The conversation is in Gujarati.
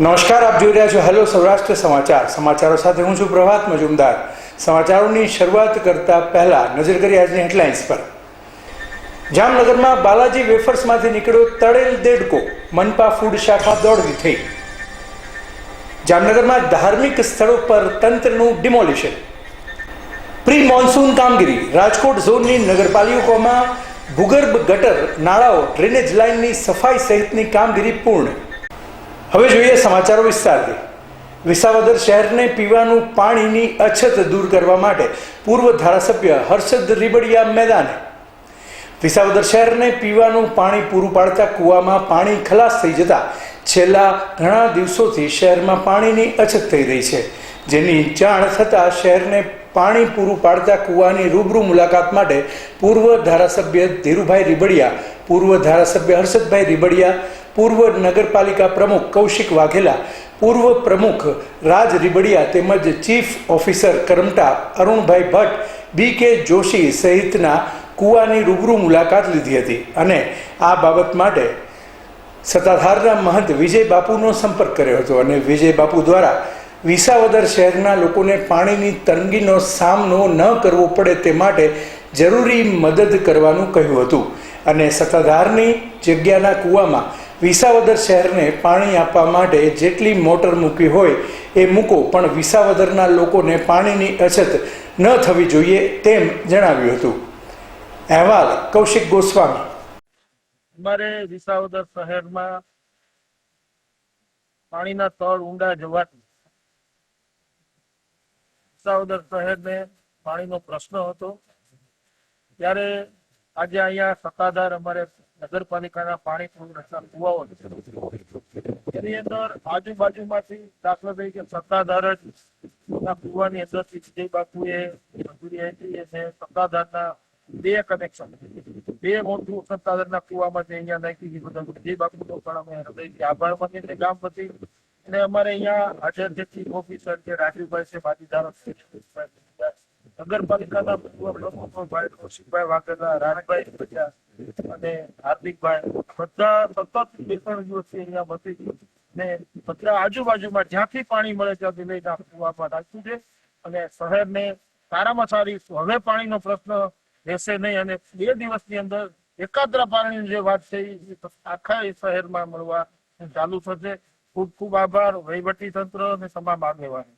નમસ્કાર, આપ જોઈ રહ્યા છો હેલો સૌરાષ્ટ્ર સમાચાર. સમાચારો સાથે હું છું પ્રભાત મજુમદાર. સમાચારોની શરૂઆત કરતા પહેલા નજર કરી આજની હેડલાઇન્સ પર. જામનગરમાં બાલાજી વેફર્સમાંથી નીકળ્યો તળેલ દેડકો. મનપા ફૂડ શાખા દોડવી થઈ. જામનગરમાં ધાર્મિક સ્થળો પર તંત્રનું ડિમોલિશન. પ્રી મોન્સૂન કામગીરી. રાજકોટ ઝોનની નગરપાલિકાઓમાં ભૂગર્ભ ગટર, નાળાઓ, ડ્રેનેજ લાઇનની સફાઈ સહિતની કામગીરી પૂર્ણ. હવે જોઈએ સમાચારો વિસ્તારથી. વિસાવદર શહેરને પીવાનું પાણીની અછત દૂર કરવા માટે પૂર્વ ધારાસભ્ય હર્ષદ રીબડિયા મેદાને. વિસાવદર શહેરને પીવાનું પાણી પૂરું પાડતા કૂવામાં પાણી ખલાસ થઈ જતા છેલ્લા ઘણા દિવસોથી શહેરમાં પાણીની અછત થઈ રહી છે. જેની જાણ થતાં શહેરને પાણી પૂરું પાડતા કૂવાની રૂબરૂ મુલાકાત માટે પૂર્વ ધારાસભ્ય ધીરુભાઈ રીબડિયા, પૂર્વ ધારાસભ્ય હર્ષદભાઈ રીબડિયા પૂર્વ નગરપાલિકા પ્રમુખ કૌશિક વાઘેલા, પૂર્વ પ્રમુખ રાજ રીબડિયા તેમજ chief officer Karamta Arunbhai Bhatt B K Joshi સહિતના કૂવાની રૂબરૂ મુલાકાત લીધી હતી અને આ બાબત માટે સત્તાધારના મહંત વિજય બાપુનો સંપર્ક કર્યો હતો અને વિજય બાપુ દ્વારા વિસાવદર શહેરના લોકોને પાણીની તંગીનો સામનો ન કરવો પડે તે માટે જરૂરી મદદ કરવાનું કહ્યું હતું. અને સત્તાધારની જગ્યાના કૂવામાં વિસાવદર શહેરને પાણી આપવા માટે જેટલી મોટર મૂકી હોય એ મૂકો, પણ વિસાવદરના લોકોને પાણીની અછત ન થવી જોઈએ તેમ જણાવ્યું હતું. અહેવાલ કૌશિક ગોસ્વામી. અમારે વિસાવદર શહેરમાં પાણીના તળ ઊંડા જવાથી વિસાવદર શહેરને પાણીનો પ્રશ્ન હતો. ત્યારે આજે અહીંયા સત્તાધાર અમારે નગરપાલિકાના પાણી પુરવઠા કુવાઓ એની અંદર આજુબાજુમાંથી દાખલા તરીકે સત્તાધાર જ કુવાની અંદર વિજય બાપુએ મંજૂરી આપી અને સત્તાધારના બે કનેક્શન, બે મોટું સત્તાધારના કુવામાંથી અહીંયા નાખી દીધું વિજય બાપુનો પણ અમે હૃદયથી આભાર માનીને ગામ વતી અને અમારે અહીંયા હાજર જે ચીફ ઓફિસર છે રાજીવભાઈ છે બાજીદારો છે નગરપાલિકાના પૂર્વ પ્રમુખ ભાઈ કૌશિકભાઈ વાઘેલા રાજભાઈ અને હાર્દિકભાઈ બધા સતત બે ત્રણ અહીંયા વસી ને બધા આજુબાજુમાં જ્યાંથી પાણી મળે ત્યાંથી લઈને કૂવામાં રાખ્યું છે. અને શહેરને સારામાં સારી હવે પાણીનો પ્રશ્ન રહેશે નહીં અને બે દિવસની અંદર એકાદ્ર પાણીની જે વાત છે એ આખા શહેરમાં મળવા ચાલુ થશે. ખૂબ ખૂબ આભાર. વહીવટી તંત્ર અને તમામ આગેવાનો.